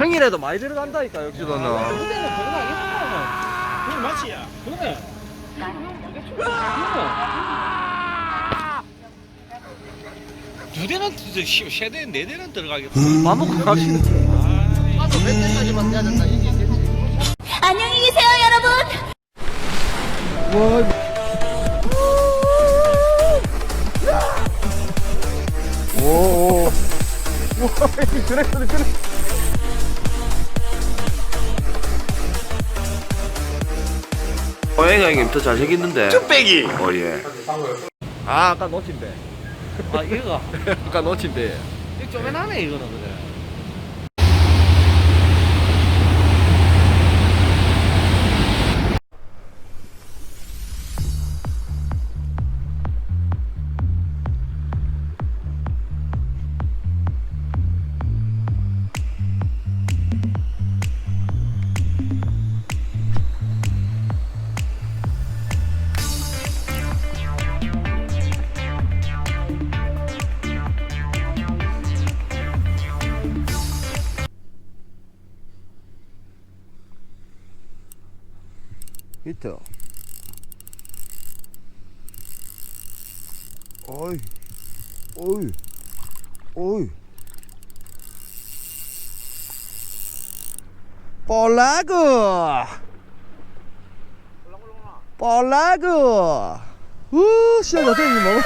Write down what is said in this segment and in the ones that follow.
형이라도 많이 들어간다니까 역시 너는 무대는 그거 아니야. 그건 맞지야. 그래. 두 대는 세 대, 네 대는 들어가겠다. 밥 먹고 갑시다 아도 몇 대까지만 돼야 된다 이게 있겠지. 안녕히 계세요, 여러분. 오오 그래 그래 그래 고양이가 형님 더 잘생겼는데. 뚝배기. 어예. 아 아까 놓친대 아 이거? 아까 놓친대 이거 쪼매나네 이거는 그래. 볼라그 볼라그 우 시야 좋다 형님 너무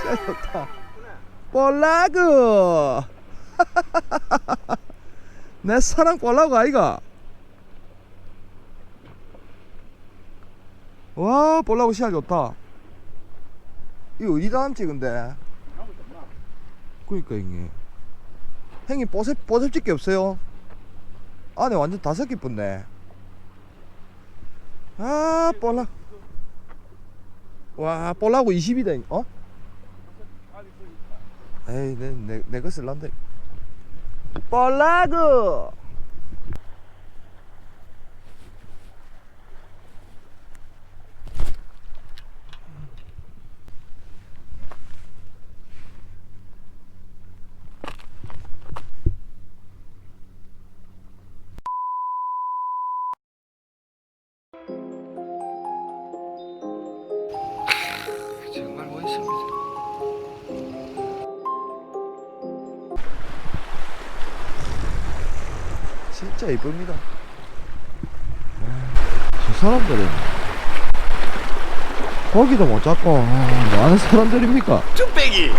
시야 좋다. 볼라그 내 사랑 볼라그 아이가? 와 볼라고 시야 좋다. 이거 어디다 남지 근데? 그니까 형님. 형님 뽀셉 뽀셉 찍기 없어요 안에 완전 다섯 개 뿐네. 아 볼라. 와 볼라고 20이다 어? 에이 내, 내, 내 것을 난데 볼라고 있습니다. 진짜 이쁩니다. 저 사람들은 거기도 못 잡고 아, 뭐 하는 사람들입니까? 뚝배기.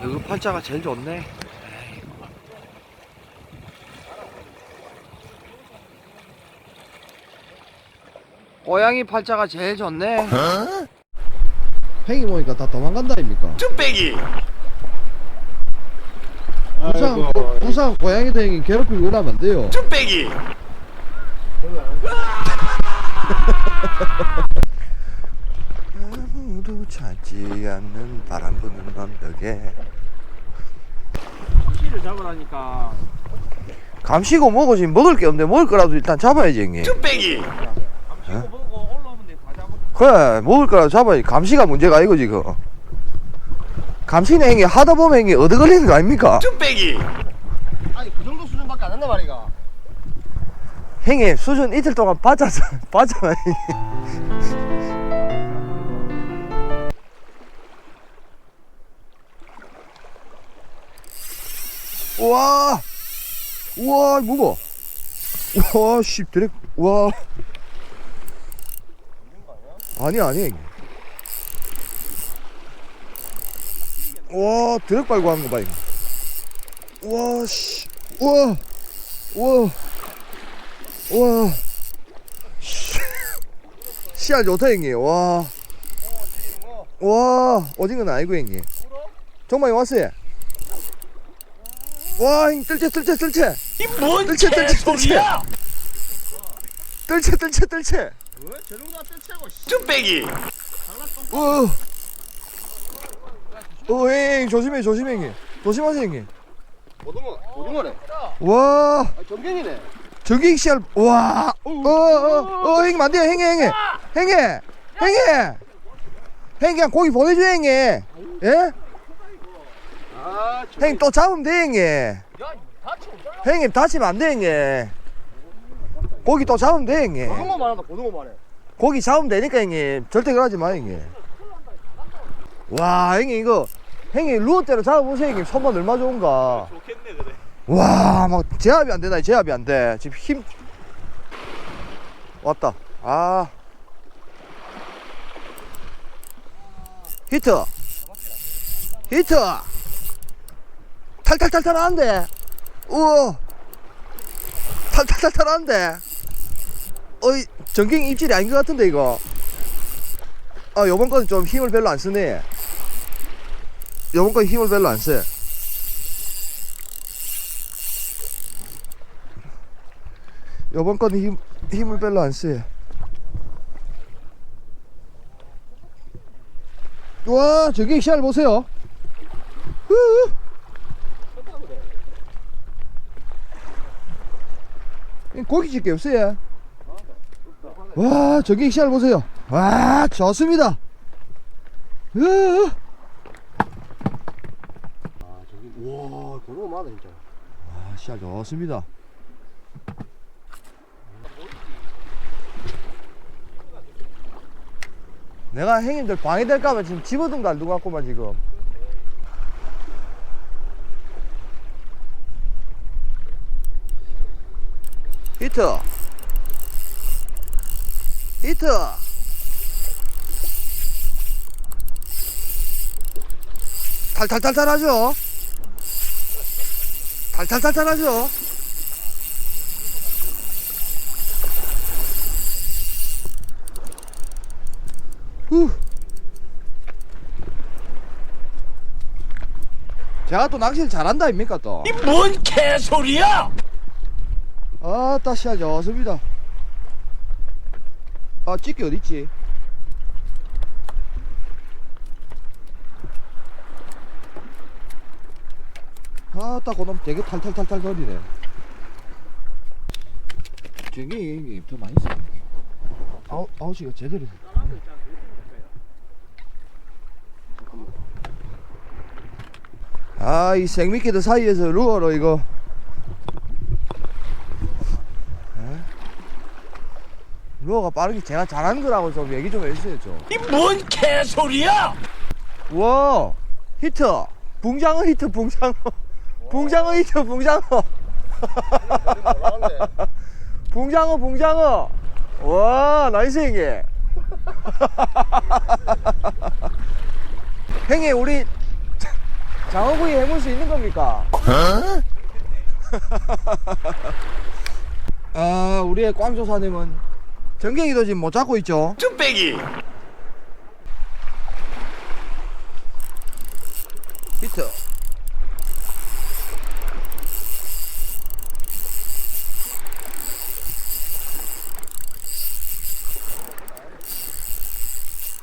여기 팔자가 제일 좋네. 고양이 팔자가 제일 좋네. 팽이 보니까 다 도망간다 아닙니까? 뚝배기. 부상 고, 부상 고양이도 형님 괴롭히고 그러면 안 돼요. 뚝배기. 아무도 찾지 않는 바람 부는 언덕에 씨를 잡으라니까. 감시고 뭐고 지금 먹을 게 없는데 먹을 거라도 일단 잡아야지 형님. 뚝배기. 감시고 보고 올라오면 내다 잡아. 그래 먹을 거라도 잡아야지 감시가 문제가 아니고 지금. 감시는 형이 하다 보면 형이 얻어 걸리는 거 아닙니까? 뚝배기. 아니 그 정도 수준밖에 안 한단 말이가. 형이 수준 이틀 동안 봤잖아 봤잖아 우와! 우와 무거. 와씨 드랙 와 아니 아니. 와 드랙 빨고 하는 거 봐 이거. 와씨. 우와. 우와. 우와. 씨. 씨알 좋다 형님. 와. 와 오징어는 아니고 형님. 정말 왔어요 와 뜰채 뜰채 뜰채. 이뭔 뜰채 뜰채 뜰채. 뜰채 뜰채 뜰채 저 정도가 떼채고 뚝배기. 어. 어, 형님 조심해 조심해 형님 조심하세요 형님 오징어 오징어래 와아 전갱이네 저기 씨알 와. 어, 어, 어, 형님 안 돼요. 행해, 행해. 행해. 행해. 형님 그냥 고기 보내줘 형님 예? 아, 저. 형님 또 잡으면 돼 형님. 형님 다치면 안돼 형님 고기 또 잡으면 돼 형님. 고등어만 한다, 고등어만 해. 고기 잡으면 되니까 형님. 절대 그러지 마 형님. 와 형님 이거 형님 루어대로 잡아보세요 형님. 손맛 얼마 좋은가? 좋겠네 그래. 와막 제압이 안 되나 제압이 안돼. 지금 힘. 왔다. 아. 히트. 히트. 탈탈탈탈 하는데. 우와. 탈탈탈탈 하는데 어이 전갱 입질이 아닌 것 같은데 이거 아 요번 거는 좀 힘을 별로 안 쓰네 요번 건 힘을 별로 안써 요번 거는 힘, 힘을 별로 안 써요. 와, 저기 시야를 보세요. 으으. 이 고기 집게 없어요. 와, 저기 시야를 보세요. 와, 좋습니다. 으으. 아, 저기. 와, 고등어 많아, 진짜. 아, 시야 좋습니다. 내가 형님들 방해될까봐 지금 집어둔 거 알고 갖고만 지금. 히트. 히트. 탈탈탈탈 하죠? 탈탈탈탈 하죠? 후. 제가 또 낚시를 잘한다 아닙니까 또? 뭔 개소리야 아, 따 시야 좋습니다. 아, 찌개 어딨지? 아, 딱 그놈 되게 탈탈탈탈 거리네. 저게 이게 더 많이 쓰네. 아우, 아우씨가 제대로. 아, 이 생미끼들 사이에서 루어로 이거. 루어가 빠르게 제가 잘하는 거라고 좀 얘기 좀 해주세요 좀. 뭔 개소리야 와 히트 붕장어 히트 붕장어 붕장어 히트 붕장어. 붕장어 붕장어 와 나이스 형님 형님 우리 장어구이 해볼 수 있는 겁니까? 아 우리의 꽝조사님은 전갱이도 지금 못 잡고 있죠? 쭈빼기. 히트.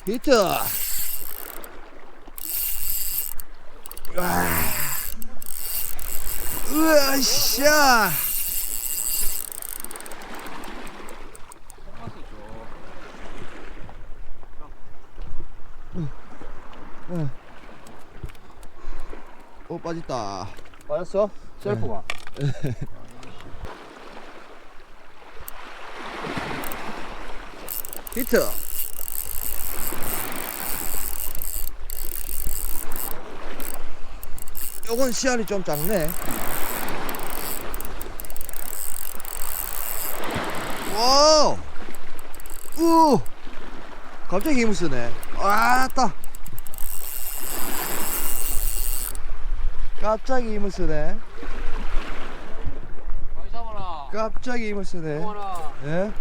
히트. 와 으아샤 어 빠졌다. 맞았어? 셀프가. 히트. 요건 씨알이 좀 작네. 와우. 우. 갑자기 힘을 쓰네. 와따 갑자기 힘을 쓰네 많이 잡아라. 갑자기 힘을 쓰네 잡아라. 예?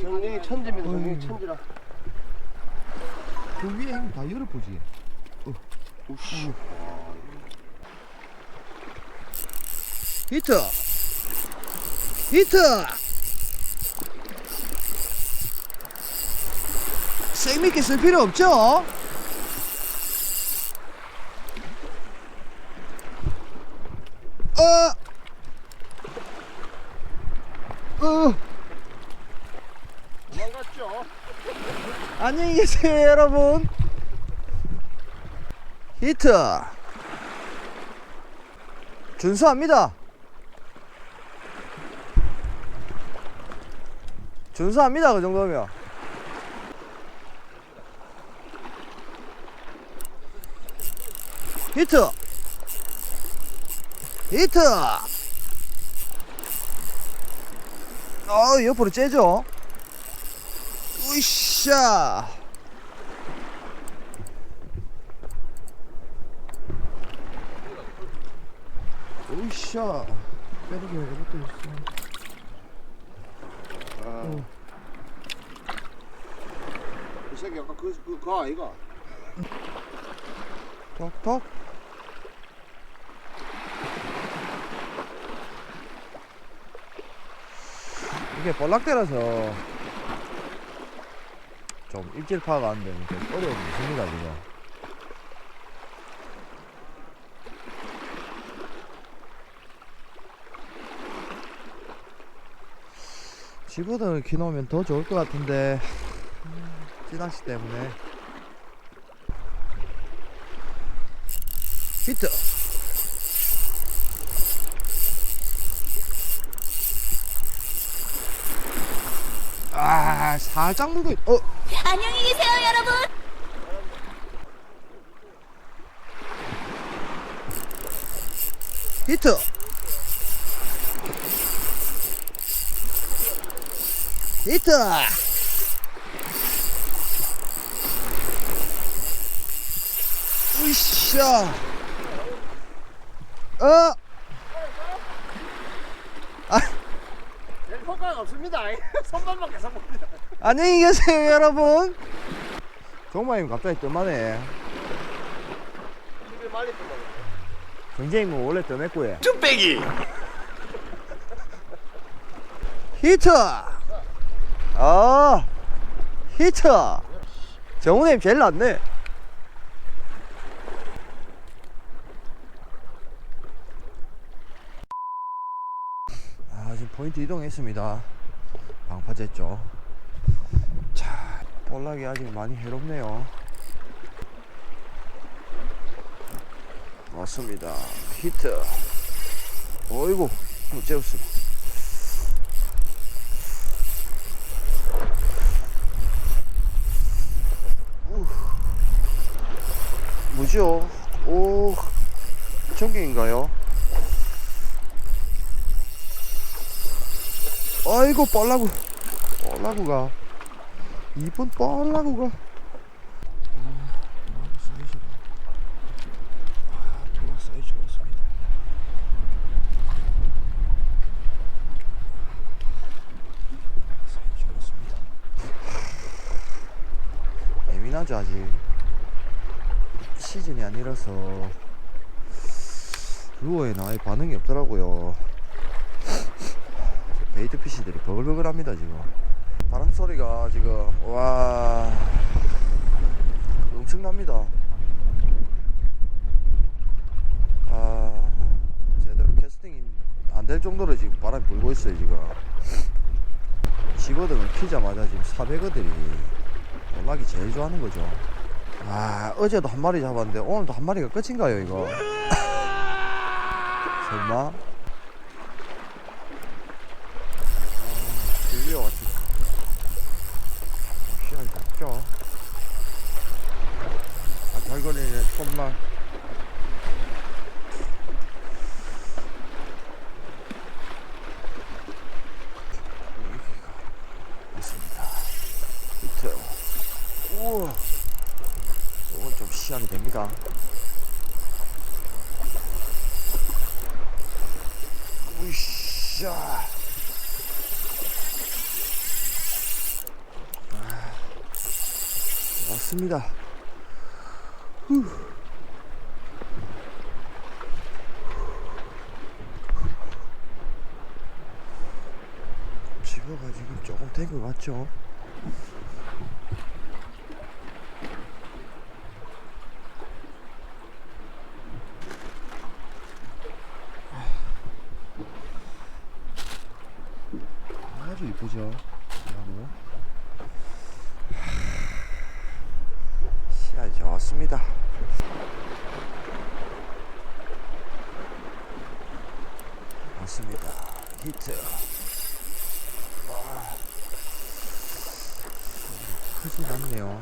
정령이 천지입니다, 정령이 어이. 천지라. 그 위에 힘 다 열어보지 오씨. 히트 히트 생미끼 쓸 필요 없죠 어 어, 도망갔죠? 안녕히 계세요 여러분. 히트. 준수합니다. 준수합니다 그 정도면. 히트. 히트. 어 옆으로 째죠. 으쌰 으쌰 빼르기 왜 이것도 있어 아. 이 새끼 아까 그, 그, 그 아이가. 톡톡 이게 볼락대라서 좀 일질 파악 안 되는 좀 어려움이 있습니다 지금 지보다는 기 놓으면 더 좋을 것 같은데. 음, 찌낚시 때문에. 히트! 아 살짝 물고 있... 어? 안녕히 계세요, 여러분. 히트 히트 으쌰! 어? 별 효과가 없습니다. 손만만 계속 봅니다. 안녕히 계세요 여러분. 정마님 갑자기 뜸하네. 집에 말리 뜬다. 경쟁이면 원래 뜸했고요. 쭈빼기! 히트 아 히트. 정우님 제일 낫네. 아 지금 포인트 이동했습니다. 방파제 쪽자 볼락이 아직 많이 해롭네요. 맞습니다. 히트. 어이구 제우스 뭐죠? 오, 전갱인가요? 아이고, 뻘라구. 뻘라구가. 이쁜 뻘라구가. 아, 사이즈가. 아, 도락 사이즈가 없습니다. 사이즈가 없습니다. 예민하죠, 아직. 아니라서 루어에는 아예 반응이 없더라고요. 베이트 피시들이 버글버글합니다 지금. 바람 소리가 지금 와. 엄청납니다. 아 제대로 캐스팅이 안 될 정도로 지금 바람이 불고 있어요 지금. 지거등을 키자마자 지금 400어들이 연락이 제일 좋아하는 거죠 아 어제도 한 마리 잡았는데 오늘도 한 마리가 끝인가요 이거? 설마? 아, 들려 같이 시간이 잡죠 아 달거리는 손만 있습니다 히트 우와 이건 좀 시안이 됩니다. 으쌰. 아, 맞습니다. 후. 집어가 지금 조금 된것 같죠? 같습니다. 맞습니다. 히트. 와. 크진 않네요.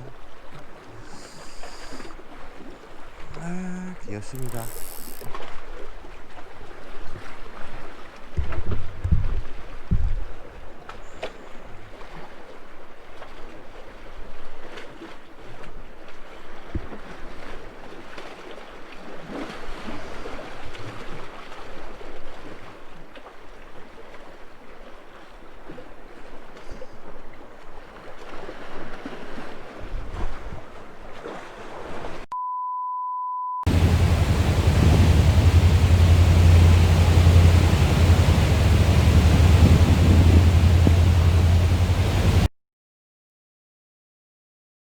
아, 귀엽습니다.